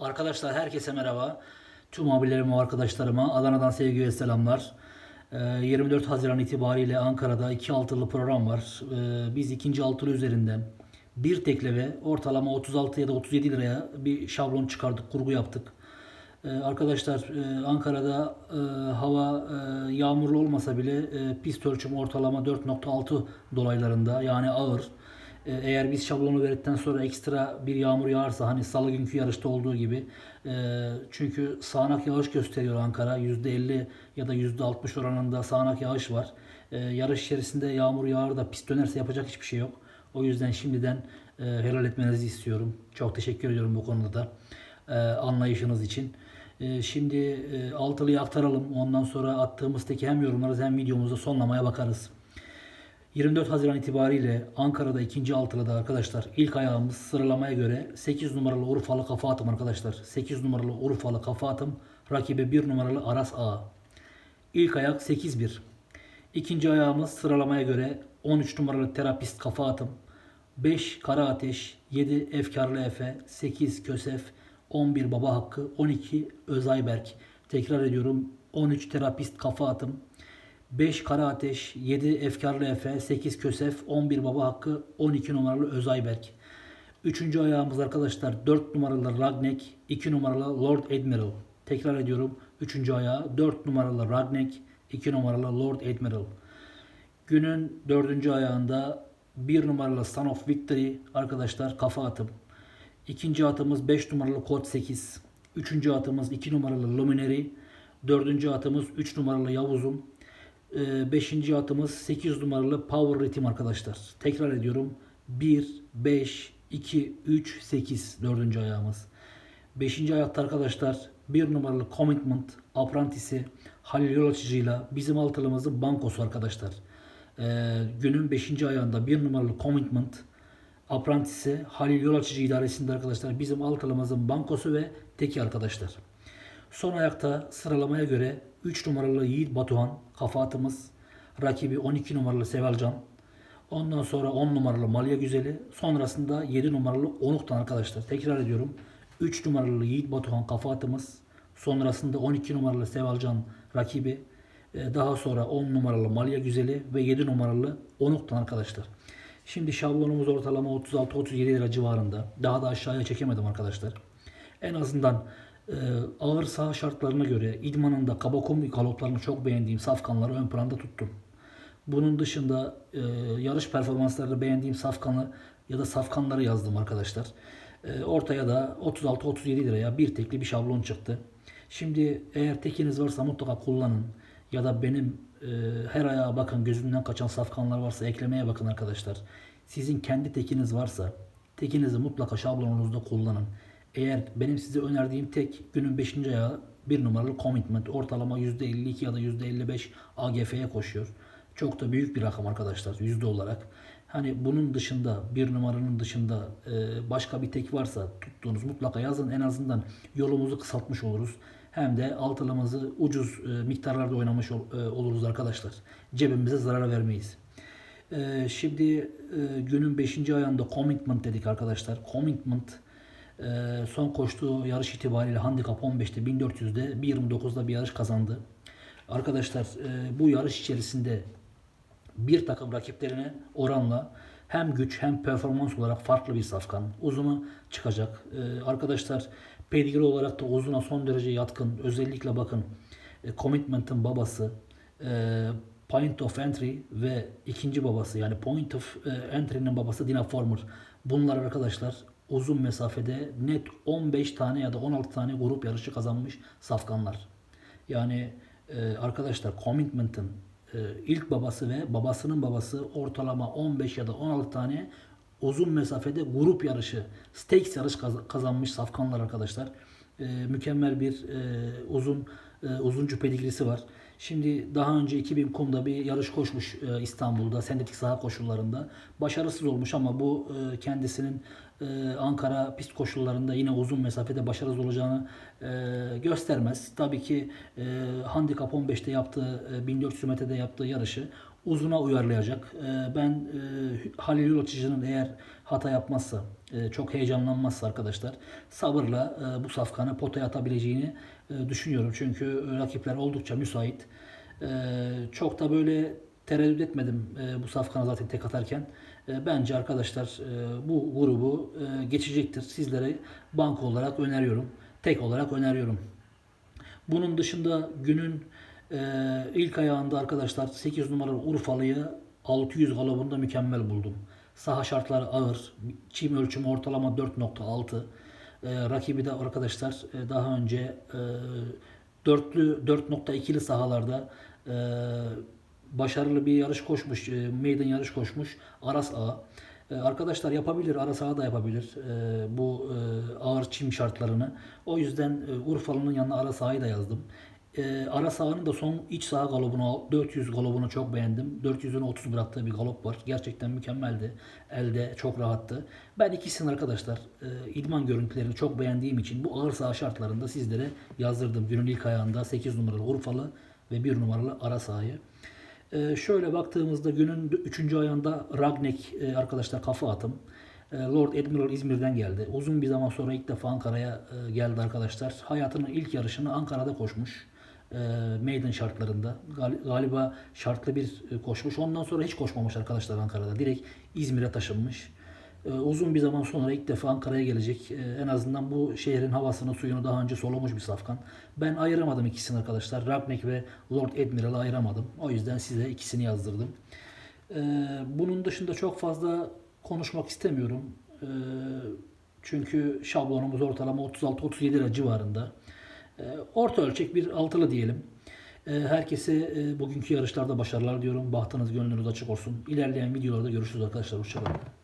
Arkadaşlar herkese merhaba. Tüm abilerime, arkadaşlarıma Adana'dan sevgi ve selamlar. Ee, 24 Haziran itibariyle Ankara'da iki altılı program var. Ee, Biz ikinci altılı üzerinden bir tekleve ortalama 36 ya da 37 liraya bir şablon çıkardık, kurgu yaptık. Ee, Arkadaşlar e, Ankara'da e, hava e, yağmurlu olmasa bile pist ölçüm ortalama 4.6 dolaylarında yani ağır. E, Eğer biz şablonu verdikten sonra ekstra bir yağmur yağarsa hani salı günkü yarışta olduğu gibi e, çünkü sağanak yağış gösteriyor Ankara %50 ya da %60 oranında sağanak yağış var. E, yarış içerisinde yağmur yağar da pist dönerse yapacak hiçbir şey yok. O yüzden şimdiden e, helal etmenizi istiyorum. Çok teşekkür ediyorum bu konuda da e, anlayışınız için. E, şimdi e, altılıyı aktaralım. Ondan sonra attığımız teki hem yorumlarız hem videomuzda sonlamaya bakarız. 24 Haziran itibariyle Ankara'da ikinci altılıda arkadaşlar ilk ayağımız sıralamaya göre 8 numaralı Urfalı kafa atım arkadaşlar. 8 numaralı Urfalı kafa atım rakibi 1 numaralı Aras A. İlk ayak 8-1. İkinci ayağımız sıralamaya göre 13 numaralı terapist kafa atım. 5 kara ateş, 7 efkarlı efe, 8 kösef, 11 baba hakkı, 12 Özayberk. Tekrar ediyorum 13 terapist kafa atım. 5 Kara Ateş, 7 Efkarlı Efe, 8 Kösef, 11 Baba Hakkı, 12 numaralı Özayberk. Üçüncü ayağımız arkadaşlar 4 numaralı Ragnek, 2 numaralı Lord Admiral. Tekrar ediyorum. Üçüncü ayağı 4 numaralı Ragnek, 2 numaralı Lord Admiral. Günün dördüncü ayağında 1 numaralı Son of Victory arkadaşlar kafa atım. İkinci atımız 5 numaralı Kod 8. Üçüncü atımız 2 numaralı Luminary. Dördüncü atımız 3 numaralı Yavuz'un. Ee, 5. atımız 8 numaralı Power Ritim arkadaşlar. Tekrar ediyorum. 1, 5, 2, 3, 8 4. ayağımız. 5. ayakta arkadaşlar 1 numaralı Commitment Apprentice'i Halil Yol Açıcı'yla bizim altılımızın bankosu arkadaşlar. Ee, günün 5. ayağında 1 numaralı Commitment Apprentice'i Halil Yol Açıcı idaresinde arkadaşlar bizim altılımızın bankosu ve teki arkadaşlar. Son ayakta sıralamaya göre 3 numaralı Yiğit Batuhan kafa atımız. Rakibi 12 numaralı Sevalcan. Ondan sonra 10 numaralı Malya Güzeli. Sonrasında 7 numaralı Onuk'tan arkadaşlar. Tekrar ediyorum. 3 numaralı Yiğit Batuhan kafa atımız. Sonrasında 12 numaralı Sevalcan rakibi. Ee, Daha sonra 10 numaralı Malya Güzeli ve 7 numaralı Onuk'tan arkadaşlar. Şimdi şablonumuz ortalama 36-37 lira civarında. Daha da aşağıya çekemedim arkadaşlar. En azından e, ağır saha şartlarına göre idmanında kabakum galoplarını çok beğendiğim safkanları ön planda tuttum. Bunun dışında e, yarış performanslarını beğendiğim safkanı ya da safkanları yazdım arkadaşlar. E, ortaya da 36-37 liraya bir tekli bir şablon çıktı. Şimdi eğer tekiniz varsa mutlaka kullanın. Ya da benim e, her ayağa bakın gözümden kaçan safkanlar varsa eklemeye bakın arkadaşlar. Sizin kendi tekiniz varsa tekinizi mutlaka şablonunuzda kullanın. Eğer benim size önerdiğim tek günün 5. ayağı bir numaralı commitment ortalama %52 ya da %55 AGF'ye koşuyor. Çok da büyük bir rakam arkadaşlar yüzde olarak. Hani bunun dışında bir numaranın dışında e, başka bir tek varsa tuttuğunuz mutlaka yazın. En azından yolumuzu kısaltmış oluruz. Hem de altılımızı ucuz e, miktarlarda oynamış e, oluruz arkadaşlar. Cebimize zarar vermeyiz. Şimdi günün 5. ayağında commitment dedik arkadaşlar. Commitment e, son koştuğu yarış itibariyle handikap 15'te 1400'de 1.29'da bir yarış kazandı. Arkadaşlar e, bu yarış içerisinde bir takım rakiplerine oranla hem güç hem performans olarak farklı bir safkan. Uzunu çıkacak. Ee, arkadaşlar pedigre olarak da uzuna son derece yatkın. Özellikle bakın e, Commitment'ın babası e, Point of Entry ve ikinci babası yani Point of e, Entry'nin babası Dina Former. Bunlar arkadaşlar uzun mesafede net 15 tane ya da 16 tane grup yarışı kazanmış safkanlar. Yani e, arkadaşlar Commitment'ın e, ilk babası ve babasının babası ortalama 15 ya da 16 tane uzun mesafede grup yarışı, stakes yarış kaz- kazanmış safkanlar arkadaşlar. E, mükemmel bir e, uzun e, uzuncu pedigrisi var. Şimdi daha önce 2000 kumda bir yarış koşmuş e, İstanbul'da sentetik saha koşullarında. Başarısız olmuş ama bu e, kendisinin e, Ankara pist koşullarında yine uzun mesafede başarısız olacağını e, göstermez. Tabii ki e, handikap 15'te yaptığı e, 1400 metrede yaptığı yarışı uzuna uyarlayacak. E, ben e, Halil Yol Açıcı'nın eğer hata yapmazsa, e, çok heyecanlanmazsa arkadaşlar sabırla e, bu safkanı potaya atabileceğini e, düşünüyorum. Çünkü rakipler oldukça müsait. Çok da böyle tereddüt etmedim bu safkana zaten tek atarken. Bence arkadaşlar bu grubu geçecektir. Sizlere banko olarak öneriyorum. Tek olarak öneriyorum. Bunun dışında günün ilk ayağında arkadaşlar 8 numaralı Urfalı'yı 600 galobunda mükemmel buldum. Saha şartları ağır. Çim ölçümü ortalama 4.6. E, rakibi de arkadaşlar e, daha önce e, dörtlü 4.2'li sahalarda e, başarılı bir yarış koşmuş. E, maiden yarış koşmuş. Aras Ağa. E, Arkadaşlar yapabilir, Aras Ağa da yapabilir e, bu e, ağır çim şartlarını. O yüzden e, Urfalı'nın yanına Aras Ağa'yı da yazdım. E, Aras Ağa'nın da son iç saha galobunu, 400 galobunu çok beğendim. 400'ünü 30 bıraktığı bir galop var. Gerçekten mükemmeldi. Elde çok rahattı. Ben ikisini arkadaşlar e, idman görüntülerini çok beğendiğim için bu ağır saha şartlarında sizlere yazdırdım. Günün ilk ayağında 8 numaralı Urfalı ve 1 numaralı Aras Ağa'yı. Ee, şöyle baktığımızda günün 3. ayağında Ragnek e, arkadaşlar kafa atım. E, Lord Admiral İzmir'den geldi. Uzun bir zaman sonra ilk defa Ankara'ya e, geldi arkadaşlar. Hayatının ilk yarışını Ankara'da koşmuş. E, maiden şartlarında. Gal- galiba şartlı bir e, koşmuş. Ondan sonra hiç koşmamış arkadaşlar Ankara'da. Direkt İzmir'e taşınmış. E, uzun bir zaman sonra ilk defa Ankara'ya gelecek. En azından bu şehrin havasını, suyunu daha önce solamış bir safkan. Ben ayıramadım ikisini arkadaşlar. Ragnek ve Lord Admiral'ı ayıramadım. O yüzden size ikisini yazdırdım. Bunun dışında çok fazla konuşmak istemiyorum. Çünkü şablonumuz ortalama 36-37 lira civarında. E, orta ölçek bir altılı diyelim. E, herkese e, bugünkü yarışlarda başarılar diyorum. Bahtınız gönlünüz açık olsun. İlerleyen videolarda görüşürüz arkadaşlar. Hoşçakalın.